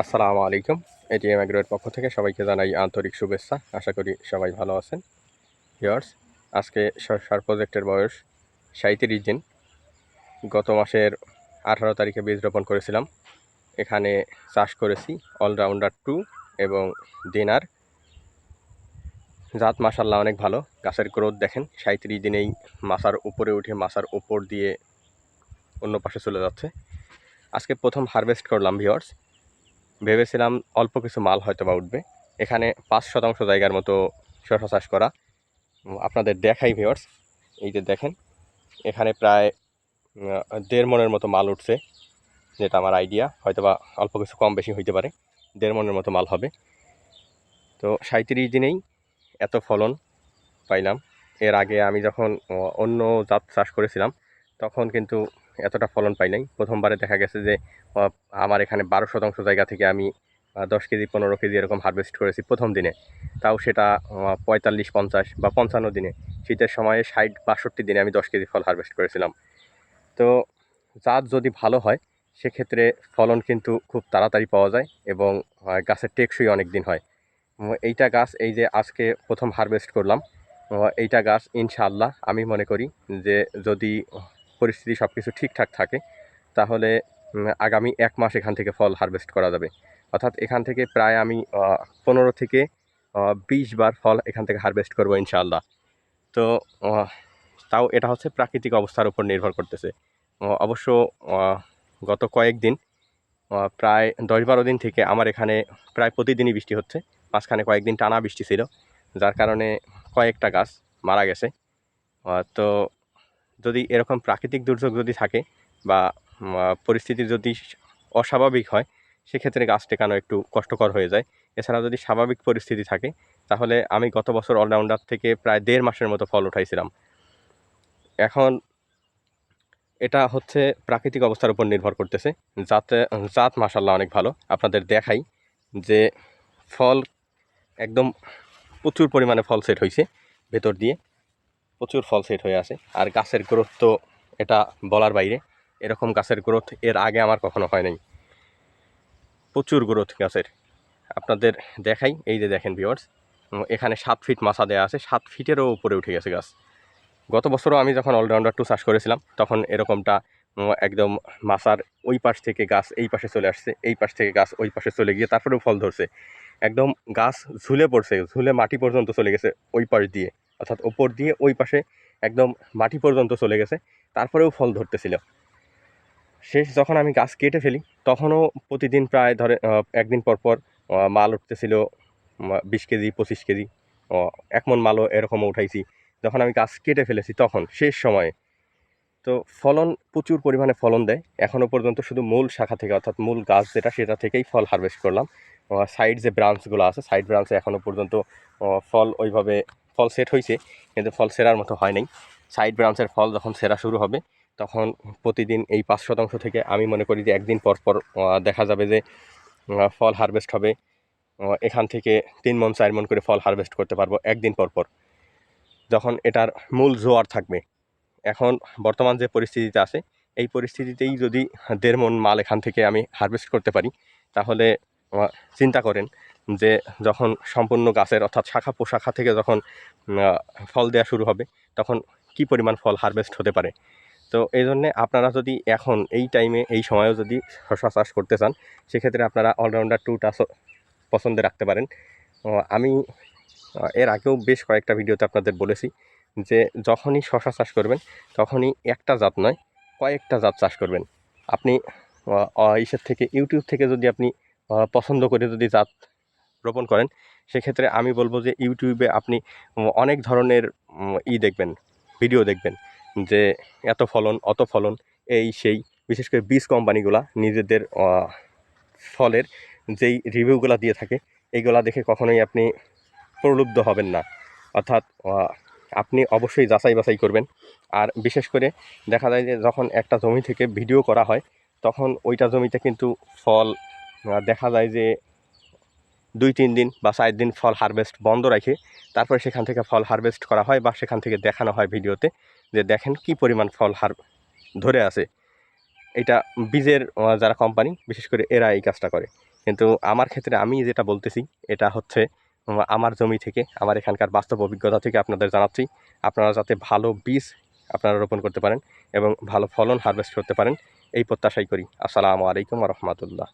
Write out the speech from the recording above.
আসসালামু আলাইকুম। এটিএম অ্যাগ্রোয়ের পক্ষ থেকে সবাইকে জানাই আন্তরিক শুভেচ্ছা। আশা করি সবাই ভালো আছেন। ইয়ার্স আজকে সার প্রজেক্টের বয়স সাঁত্রিশ দিন। গত মাসের আঠারো তারিখে বীজ রোপণ করেছিলাম। এখানে চাষ করেছি অলরাউন্ডার টু এবং ডিনার জাত মাসাল্লাহ অনেক ভালো। গাছের গ্রোথ দেখেন সাঁত্রিশ দিনেই মাসার উপরে উঠে মাসার উপর দিয়ে অন্য পাশে চলে যাচ্ছে। আজকে প্রথম হারভেস্ট করলাম ভিওর্স ভেবেছিলাম অল্প কিছু মাল হয়তো বা উঠবে। এখানে পাঁচ শতাংশ জায়গার মতো শশা চাষ করা। আপনাদের দেখাই ভিওর্স এই যে দেখেন, এখানে প্রায় দেড় মনের মতো মাল উঠছে, যেটা আমার আইডিয়া হয়তো বা অল্প কিছু কম বেশি হইতে পারে, দেড় মনের মতো মাল হবে। তো সাঁত্রিশ দিনেই এত ফলন পাইলাম। এর আগে আমি যখন অন্য জাত চাষ করেছিলাম, তখন কিন্তু এতটা ফলন পাই নাই। প্রথমবারে দেখা গেছে যে আমার এখানে বারো শতাংশ জায়গা থেকে আমি দশ কেজি, পনেরো কেজি এরকম হারভেস্ট করেছি প্রথম দিনে। তাও সেটা পঁয়তাল্লিশ, পঞ্চাশ বা পঞ্চান্ন দিনে। শীতের সময়ে ষাট, বাষট্টি দিনে আমি দশ কেজি ফল হারভেস্ট করেছিলাম। তো জাত যদি ভালো হয়, সেক্ষেত্রে ফলন কিন্তু খুব তাড়াতাড়ি পাওয়া যায় এবং গাছের টেকসই অনেক দিন হয় এইটা গাছ, এই যে আজকে প্রথম হারভেস্ট করলাম এইটা গাছ ইনশাআল্লাহ আমি মনে করি যে যদি পরিস্থিতি সব কিছু ঠিকঠাক থাকে, তাহলে আগামী এক মাস এখান থেকে ফল হারভেস্ট করা যাবে। অর্থাৎ এখান থেকে প্রায় আমি পনেরো থেকে বিশ বার ফল এখান থেকে হারভেস্ট করব ইনশাআল্লাহ। তো তাও এটা হচ্ছে প্রাকৃতিক অবস্থার উপর নির্ভর করতেছে। অবশ্য গত কয়েকদিন প্রায় দশ বারো দিন থেকে আমার এখানে প্রায় প্রতিদিনই বৃষ্টি হচ্ছে। মাঝখানে কয়েকদিন টানা বৃষ্টি ছিল, যার কারণে কয়েকটা গাছ মারা গেছে। তো যদি এরকম প্রাকৃতিক দুর্যোগ যদি থাকে বা পরিস্থিতি যদি অস্বাভাবিক হয়, সেক্ষেত্রে গাছ টেকানো একটু কষ্টকর হয়ে যায়। এছাড়া যদি স্বাভাবিক পরিস্থিতি থাকে, তাহলে আমি গত বছর অলরাউন্ডার থেকে প্রায় দেড় মাসের মতো ফল উঠাইছিলাম। এখন এটা হচ্ছে প্রাকৃতিক অবস্থার উপর নির্ভর করতেছে। যাতে, জাত মাসাল্লাহ অনেক ভালো। আপনাদের দেখাই যে ফল একদম প্রচুর পরিমাণে ফল সেট হয়েছে ভেতর দিয়ে। প্রচুর ফল সেট হয়ে আছে। আর গাছের গ্রোথ তো এটা বলার বাইরে। এরকম গাছের গ্রোথ এর আগে আমার কখনো হয় নাই। প্রচুর গ্রোথ গাছের। আপনাদের দেখাই, এই যে দেখেন ভিওয়ার্স এখানে সাত ফিট মাছা দেওয়া আছে, সাত ফিটেরও উপরে উঠে গেছে গাছ। গত বছরও আমি যখন অলরাউন্ডার টু চাষ করেছিলাম, তখন এরকমটা একদম মাছার ওই পাশ থেকে গাছ এই পাশে চলে আসছে, এই পাশ থেকে গাছ ওই পাশে চলে গিয়ে তারপরেও ফল ধরছে। একদম গাছ ঝুলে পড়ছে, ঝুলে মাটি পর্যন্ত চলে গেছে ওই পাশ দিয়ে, অর্থাৎ ওপর দিয়ে ওই পাশে একদম মাটি পর্যন্ত চলে গেছে, তারপরেও ফল ধরতেছিল। শেষ যখন আমি গাছ কেটে ফেলি, তখনও প্রতিদিন প্রায় ধরে একদিন পর পর মাল উঠতেছিল বিশ কেজি, পঁচিশ কেজি এক মন মালও এরকমও উঠাইছি। যখন আমি গাছ কেটে ফেলেছি তখন, শেষ সময়ে। তো ফলন, প্রচুর পরিমাণে ফলন দেয়। এখনও পর্যন্ত শুধু মূল শাখা থেকে, অর্থাৎ মূল গাছ যেটা, সেটা থেকেই ফল হারভেস্ট করলাম। সাইড যে ব্রাঞ্চগুলো আছে সাইড ব্রাঞ্চে এখনও পর্যন্ত ফল ওইভাবে, ফল সেট হয়েছে কিন্তু ফল সেরার মতো হয় নাই। সাইড ব্রাঞ্চের ফল যখন সেরা শুরু হবে তখন প্রতিদিন এই পাঁচ শতাংশ থেকে আমি মনে করি যে একদিন পর পর দেখা যাবে যে ফল হারভেস্ট হবে। এখান থেকে তিন মন, চার মন করে ফল হারভেস্ট করতে পারব একদিন পর পর। যখন এটার মূল জোয়ার থাকবে। এখন বর্তমান যে পরিস্থিতিতে আছে, এই পরিস্থিতিতেই যদি দেড় মন মাল এখান থেকে আমি হারভেস্ট করতে পারি, তাহলে চিন্তা করেন যে, যখন সম্পূর্ণ গাছের অর্থাৎ শাখা পোশাখা থেকে যখন ফল দেওয়া শুরু হবে, তখন কি পরিমাণ ফল হারভেস্ট হতে পারে? তো এই জন্যে আপনারা যদি এখন এই টাইমে এই সময়েও যদি শশা চাষ করতে চান, সেক্ষেত্রে আপনারা অলরাউন্ডার টুটা পছন্দে রাখতে পারেন। আমি এর আগেও বেশ কয়েকটা ভিডিওতে আপনাদের বলেছি যে, যখনই শশা চাষ করবেন, তখনই একটা জাত নয়, কয়েকটা জাত চাষ করবেন। আপনি ইসের থেকে ইউটিউব থেকে যদি আপনি পছন্দ করে যদি জাত রোপণ করেন, সেক্ষেত্রে আমি বলব যে ইউটিউবে আপনি অনেক ধরনের ই দেখবেন ভিডিও দেখবেন। যে এত ফলন, অত ফলন, এই সেই, বিশেষ করে বীজ কোম্পানিগুলা নিজেদের ফলের যেই রিভিউগুলো দিয়ে থাকে, এইগুলা দেখে কখনোই আপনি প্রলুব্ধ হবেন না। অর্থাৎ আপনি অবশ্যই যাচাই বাছাই করবেন। আর বিশেষ করে দেখা যায় যে যখন একটা জমি থেকে ভিডিও করা হয়, তখন ওইটা জমিতে কিন্তু ফল দেখা যায় যে দুই তিন দিন বা চার দিন ফল হারভেস্ট বন্ধ রাখে। তারপরে সেখান থেকে ফল হারভেস্ট করা হয় বা সেখান থেকে দেখানো হয় ভিডিওতে। যে দেখেন কি পরিমাণ ফল হার ধরে আছে। এটা বীজের যারা কোম্পানি বিশেষ করে এরা এই কাজটা করে। কিন্তু আমার ক্ষেত্রে আমি যেটা বলতেছি, এটা হচ্ছে আমার জমি থেকে, আমার এখানকার বাস্তব অভিজ্ঞতা থেকে আপনাদের জানাচ্ছি। আপনারা যাতে ভালো বীজ আপনারা রোপণ করতে পারেন এবং ভালো ফলন হারভেস্ট করতে পারেন, এই প্রত্যাশাই করি। আসসালামু আলাইকুম রহমতুল্লাহ।